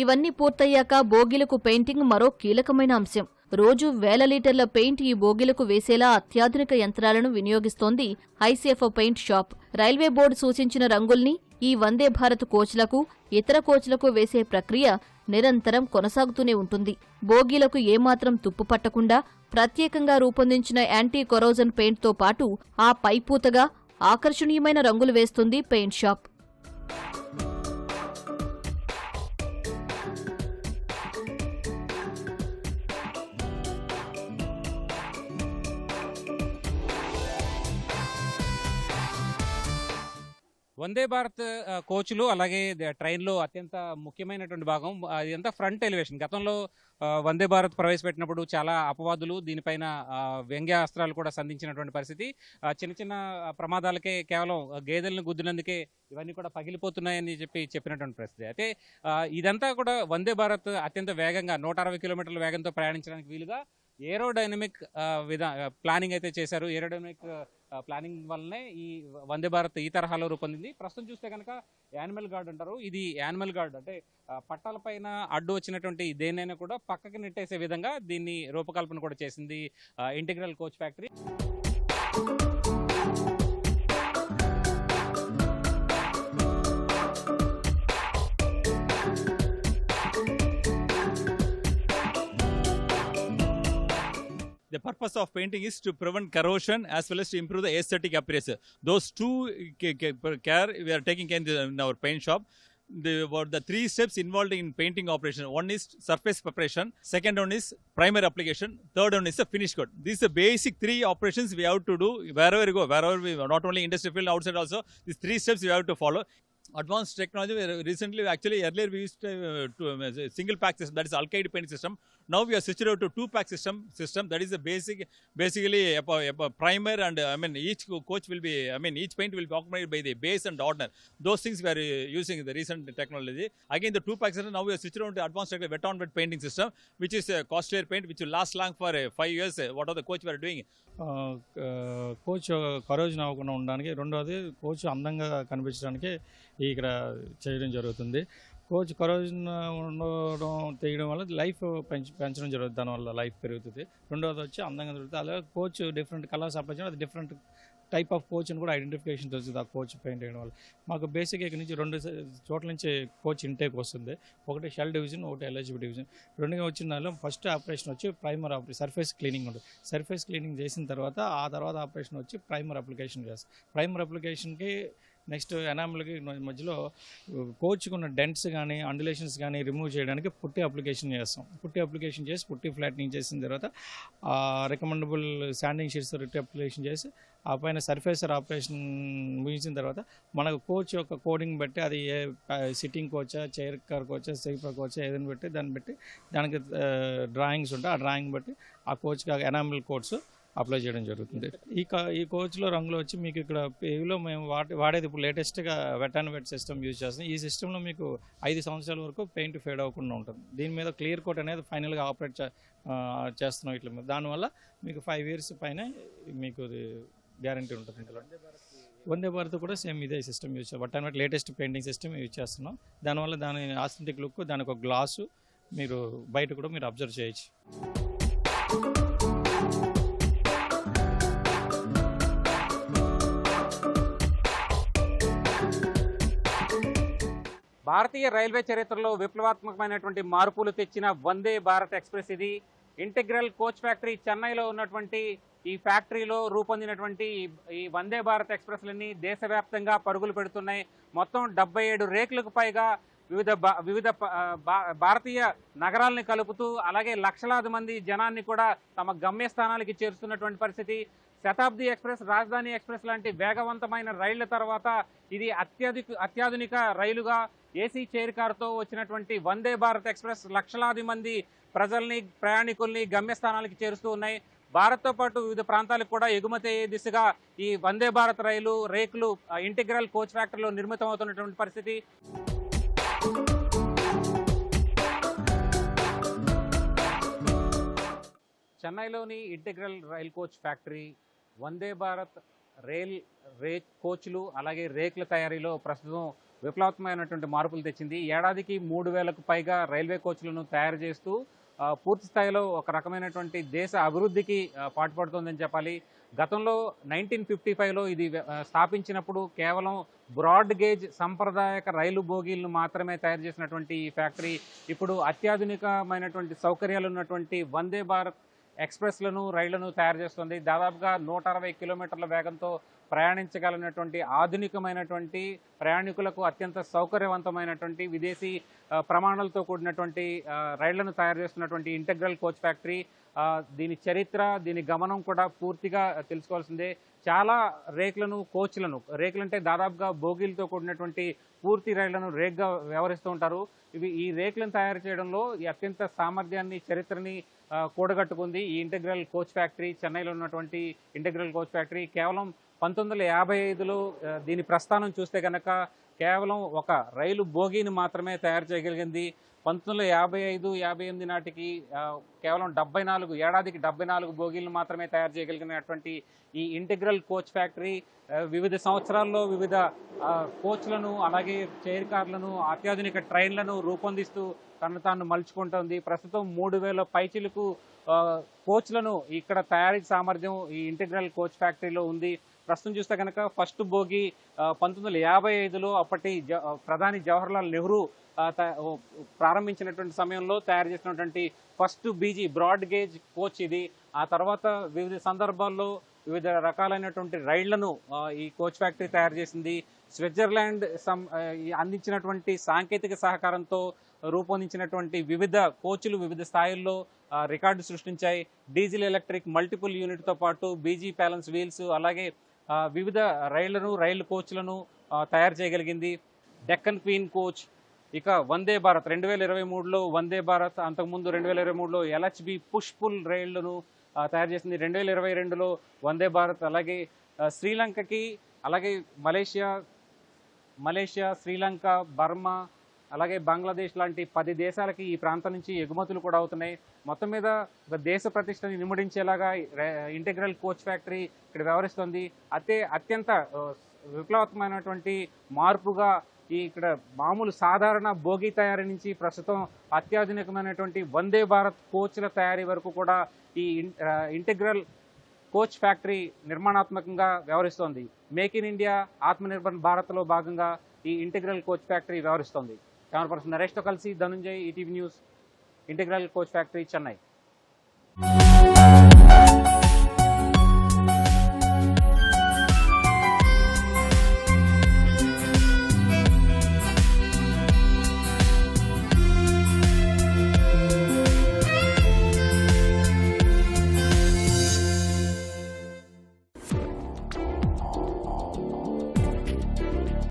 ఇవన్నీ పూర్తయ్యాక బోగీలకు పెయింటింగ్ మరో కీలకమైన అంశం. రోజు వేల లీటర్ల పెయింట్ ఈ బోగీలకు వేసేలా అత్యాధునిక యంత్రాలను వినియోగిస్తోంది ఐసీఎఫ్ఓ పెయింట్ షాప్. రైల్వే బోర్డు సూచించిన రంగుల్ని ఈ వందే భారత్ కోచ్లకు ఇతర కోచ్లకు వేసే ప్రక్రియ నిరంతరం కొనసాగుతూనే ఉంటుంది. బోగీలకు ఏమాత్రం తుప్పు పట్టకుండా ప్రత్యేకంగా రూపొందించిన యాంటీ కొరోజన్ పెయింట్తో పాటు ఆ పైపూతగా ఆకర్షణీయమైన రంగులు వేస్తుంది పెయింట్ షాప్. వందే భారత్ కోచ్లు అలాగే ట్రైన్లో అత్యంత ముఖ్యమైనటువంటి భాగం. అదంతా ఫ్రంట్ ఎలివేషన్. గతంలో వందే భారత్ ప్రవేశపెట్టినప్పుడు చాలా అపవాదులు దీనిపైన వ్యంగ్యాస్త్రాలు కూడా సంధించినటువంటి పరిస్థితి. చిన్న చిన్న ప్రమాదాలకే కేవలం గేదెలను గుద్దినందుకే ఇవన్నీ కూడా పగిలిపోతున్నాయని చెప్పి చెప్పినటువంటి పరిస్థితి. అయితే ఇదంతా కూడా వందే భారత్ అత్యంత వేగంగా నూట అరవై కిలోమీటర్ల వేగంతో ప్రయాణించడానికి వీలుగా ఏరోడైనమిక్ విధా ప్లానింగ్ అయితే చేశారు. ఏరోడైనమిక్ ప్లానింగ్ వల్లనే ఈ వందే భారత్ ఈ తరహాలో రూపొందింది. ప్రస్తుతం చూస్తే కనుక యానిమల్ గార్డ్ అంటారు. ఇది యానిమల్ గార్డ్ అంటే పట్టాల పట్టాలపైన అడ్డు వచ్చినటువంటి దేన్నైనా కూడా పక్కకి నెట్టేసే విధంగా దీన్ని రూపకల్పన కూడా చేసింది integral coach factory The purpose of painting is to prevent corrosion as well as to improve the aesthetic appearance. Those two ca- ca- care we are taking care in our paint shop. The, what the three steps involved in painting operation. One is surface preparation. Second one is primer application. Third one is the finish coat. These are basic three operations we have to do wherever we go. Wherever we not only industry field outside also. These three steps we have to follow. Advanced technology. Recently, actually, earlier we used to, uh, to a single pack system. That is alkyd paint system. Now we are switched out to two pack system. System that is a basic, basically a, a, primer and uh, I mean each coach will be. I mean each paint will be occupied by the base and ordner. Those things we are uh, using the recent technology. Again, the two pack system. Now we are switched on to advanced technology, wet on wet painting system, which is a costlier paint which will last long for uh, five years. Uh, what are the coach we are doing? Coach కరోజ్ అవ్వకుండా ఉండడానికి రెండోది coach అందంగా కనిపించడానికి ఇక్కడ చేయడం జరుగుతుంది coach corrosion ఉండడం తీయడం వల్ల లైఫ్ పెంచ పెంచడం జరుగుతుంది. దానివల్ల లైఫ్ పెరుగుతుంది. రెండవది వచ్చి అందంగా దొరుకుతుంది అలాగే కోచ్ డిఫరెంట్ కలర్స్ అప్లై అది డిఫరెంట్ టైప్ ఆఫ్ కోచ్ అని కూడా ఐడెంటిఫికేషన్ తెలుస్తుంది ఆ కోచ్ పెయింట్ చేయడం వల్ల. మాకు బేసిక్ ఇక్కడ నుంచి రెండు చోట్ల నుంచి కోచ్ ఇంటేక్ వస్తుంది. ఒకటి షెల్ డివిజన్ ఒకటి ఎల్హెచ్బి డివిజన్. రెండుగా వచ్చిన దానిలో ఫస్ట్ ఆపరేషన్ వచ్చి ప్రైమర్ ఆపరేషన్ సర్ఫేస్ క్లీనింగ్ ఉంటుంది. సర్ఫేస్ క్లీనింగ్ చేసిన తర్వాత ఆ తర్వాత ఆపరేషన్ వచ్చి ప్రైమర్ అప్లికేషన్ చేస్తాం. ప్రైమర్ అప్లికేషన్కి నెక్స్ట్ ఎనామిల్కి మధ్యలో కోచ్కున్న డెంట్స్ కానీ అండులేషన్స్ కానీ రిమూవ్ చేయడానికి పుట్టి అప్లికేషన్ చేస్తాం. పుట్టి అప్లికేషన్ చేసి పుట్టి ఫ్లాట్నింగ్ చేసిన తర్వాత రికమెండబుల్ శాండింగ్ షీట్స్ రిట్టి అప్లికేషన్ చేసి ఆ పైన సర్ఫేసర్ ఆపరేషన్ ముగించిన తర్వాత మనకు కోచ్ యొక్క కోడింగ్ బట్టి అది ఏ సిట్టింగ్ కోచా చైర్ కార్ కోచా స్లీపర్ కోచా ఏదైనా బట్టి దాన్ని బట్టి దానికి డ్రాయింగ్స్ ఉంటాయి. ఆ డ్రాయింగ్ బట్టి ఆ కోచ్కి ఎనామిల్ కోడ్స్ అప్లై చేయడం జరుగుతుంది. ఈ ఈ కోచ్లో రంగులు వచ్చి మీకు ఇక్కడ పేవిలో మేము వాడేది ఇప్పుడు లేటెస్ట్గా wet and wet system use చేస్తాం ఈ సిస్టంలో మీకు ఐదు సంవత్సరాల వరకు పెయింట్ ఫేడ్ అవ్వకుండా ఉంటుంది. దీని మీద క్లియర్ కోట్ అనేది ఫైనల్గా ఆపరేట్ చేస్తున్నాం ఇట్లా మీద. దానివల్ల మీకు ఫైవ్ ఇయర్స్ పైన మీకు గ్యారంటీ ఉంటుంది ఇందులో. వందే భారత్ కూడా సేమ్ ఇదే సిస్టమ్ యూజ్ చేస్తాం wet and latest painting system use చేస్తున్నాం. దానివల్ల దాని ఆస్థెంటిక్ లుక్ దానికి ఒక గ్లాసు మీరు బయట కూడా మీరు అబ్జర్వ్ చేయొచ్చు. భారతీయ రైల్వే చరిత్రలో విప్లవాత్మకమైనటువంటి మార్పులు తెచ్చిన వందే భారత్ ఎక్స్ప్రెస్ ఇది. ఇంటిగ్రల్ కోచ్ ఫ్యాక్టరీ చెన్నైలో ఉన్నటువంటి ఈ ఫ్యాక్టరీలో రూపొందినటువంటి ఈ- ఈ వందే భారత్ ఎక్స్ప్రెస్లన్నీ దేశవ్యాప్తంగా పరుగులు పెడుతున్నాయి. మొత్తం డెబ్బై ఏడు రేకులకు పైగా వివిధ భా- వివిధ భా- భారతీయ నగరాలని కలుపుతూ అలాగే లక్షలాది మంది జనాన్ని కూడా తమ గమ్యస్థానాలకి చేరుస్తున్నటువంటి పరిస్థితి. శతాబ్ది ఎక్స్ప్రెస్ రాజధాని ఎక్స్ప్రెస్ లాంటి వేగవంతమైన రైళ్ళ తర్వాత ఇది అత్యధిక అత్యాధునిక రైలుగా ఏసీ చైర్ కారుతో వచ్చినటువంటి వందే భారత్ ఎక్స్ప్రెస్ లక్షలాది మంది ప్రజల్ని ప్రయాణికుల్ని గమ్యస్థానాలకి చేరుస్తూ ఉన్నాయి. భారత్తో పాటు వివిధ ప్రాంతాలకు కూడా ఎగుమతి అయ్యే దిశగా ఈ వందే భారత్ రైలు రేకులు ఇంటిగ్రల్ కోచ్ ఫ్యాక్టరీలో నిర్మితం అవుతున్నటువంటి పరిస్థితి. చెన్నైలోని integral rail coach factory Vande Bharat rail రే కోచ్లు అలాగే రేకుల తయారీలో ప్రస్తుతం విప్లవాత్మకమైనటువంటి మార్పులు తెచ్చింది. ఏడాదికి మూడు వేలకు పైగా రైల్వే కోచ్లను తయారు చేస్తూ పూర్తి స్థాయిలో ఒక రకమైనటువంటి దేశ అభివృద్ధికి పాటుపడుతోందని చెప్పాలి. గతంలో నైన్టీన్ ఫిఫ్టీ ఫైవ్లో ఇది స్థాపించినప్పుడు కేవలం బ్రాడ్ గేజ్ సంప్రదాయక రైలు బోగీలను మాత్రమే తయారు చేసినటువంటి ఈ ఫ్యాక్టరీ ఇప్పుడు అత్యాధునికమైనటువంటి సౌకర్యాలు ఉన్నటువంటి వందే భారత్ ఎక్స్ప్రెస్లను రైళ్ళను తయారు చేస్తుంది. దాదాపుగా నూట అరవై కిలోమీటర్ల వేగంతో ప్రయాణించగలనటువంటి ఆధునికమైనటువంటి ప్రయాణికులకు అత్యంత సౌకర్యవంతమైనటువంటి విదేశీ ప్రమాణాలతో కూడినటువంటి రైళ్ళను తయారు చేస్తున్నటువంటి ఇంటగ్రల్ కోచ్ ఫ్యాక్టరీ దీని చరిత్ర దీని గమనం కూడా పూర్తిగా తెలుసుకోవాల్సిందే. చాలా రేకులను కోచ్లను రేకులంటే దాదాపుగా బోగీలతో కూడినటువంటి పూర్తి రైళ్ళను రేగ్గా వ్యవహరిస్తూ ఉంటారు. ఇవి ఈ రేకులను తయారు చేయడంలో ఈ అత్యంత సామర్థ్యాన్ని చరిత్రని కూడగట్టుకుంది ఈ ఇంటగ్రల్ కోచ్ ఫ్యాక్టరీ చెన్నైలో ఉన్నటువంటి ఇంటగ్రల్ కోచ్ ఫ్యాక్టరీ. కేవలం పంతొమ్మిది వందల యాభై ఐదులో దీని ప్రస్థానం చూస్తే కనుక కేవలం ఒక రైలు బోగీని మాత్రమే తయారు చేయగలిగింది. పంతొమ్మిది వందల యాభై ఐదు యాభై ఎనిమిది నాటికి కేవలం డెబ్బై నాలుగు ఏడాదికి డెబ్బై నాలుగు బోగీలను మాత్రమే తయారు చేయగలిగినటువంటి ఈ ఇంటిగ్రల్ కోచ్ ఫ్యాక్టరీ వివిధ సంవత్సరాల్లో వివిధ కోచ్లను అలాగే చైర్ కార్లను అత్యాధునిక ట్రైన్లను రూపొందిస్తూ తను తాను మలుచుకుంటుంది. ప్రస్తుతం మూడు వేల పైచిలకు కోచ్లను ఇక్కడ తయారీ సామర్థ్యం ఈ ఇంటిగ్రల్ కోచ్ ఫ్యాక్టరీలో ఉంది. ప్రస్తుతం చూస్తే కనుక ఫస్ట్ భోగి పంతొమ్మిది వందల యాభై ఐదులో అప్పటి జ- ప్రధాని జవహర్లాల్ నెహ్రూ త- ప్రారంభించినటువంటి సమయంలో తయారు చేసినటువంటి first BG broad gauge coach ఇది. ఆ తర్వాత వివిధ సందర్భాల్లో వివిధ రకాలైనటువంటి రైళ్ళను ఈ కోచ్ ఫ్యాక్టరీ తయారు చేసింది. స్విట్జర్లాండ్ సం- అందించినటువంటి సాంకేతిక సహకారంతో రూపొందించినటువంటి వివిధ కోచ్లు వివిధ స్థాయిల్లో రికార్డు సృష్టించాయి. డీజిల్ ఎలక్ట్రిక్ మల్టిపుల్ యూనిట్తో పాటు బీజీ బ్యాలెన్స్ వీల్స్ అలాగే వివిధ రైళ్ళను రైలు కోచ్లను తయారు చేయగలిగింది. డెక్కన్ క్వీన్ కోచ్ ఇక వందే భారత్. రెండు వేల ఇరవై మూడులో వందే భారత్ అంతకుముందు రెండు వేల ఇరవై మూడులో ఎల్హెచ్బి పుష్పుల్ రైళ్ళను తయారు చేసింది. రెండు వేల ఇరవై రెండులో వందే భారత్. అలాగే శ్రీలంకకి అలాగే మలేషియా మలేషియా శ్రీలంక బర్మా అలాగే బంగ్లాదేశ్ లాంటి పది దేశాలకి ఈ ప్రాంతం నుంచి ఎగుమతులు కూడా అవుతున్నాయి. మొత్తం మీద ఒక దేశ ప్రతిష్టని నిముడించేలాగా ఇంటెగ్రల్ కోచ్ ఫ్యాక్టరీ ఇక్కడ వ్యవహరిస్తుంది. అయితే అత్యంత విప్లవాత్మకమైనటువంటి మార్పుగా ఈ ఇక్కడ మామూలు సాధారణ భోగి తయారీ నుంచి ప్రస్తుతం అత్యాధునికమైనటువంటి వందే భారత్ కోచ్ల తయారీ వరకు కూడా ఈ ఇన్- ఇంటెగ్రల్ కోచ్ ఫ్యాక్టరీ నిర్మాణాత్మకంగా వ్యవహరిస్తోంది. మేక్ ఇన్ ఇండియా ఆత్మనిర్భర్ భారత్లో భాగంగా ఈ ఇంటెగ్రల్ కోచ్ ఫ్యాక్టరీ వ్యవహరిస్తోంది. కెమెరా పర్సన్ నరేష్తో కలిసి Dhananjay ETV news integral coach factory Chennai.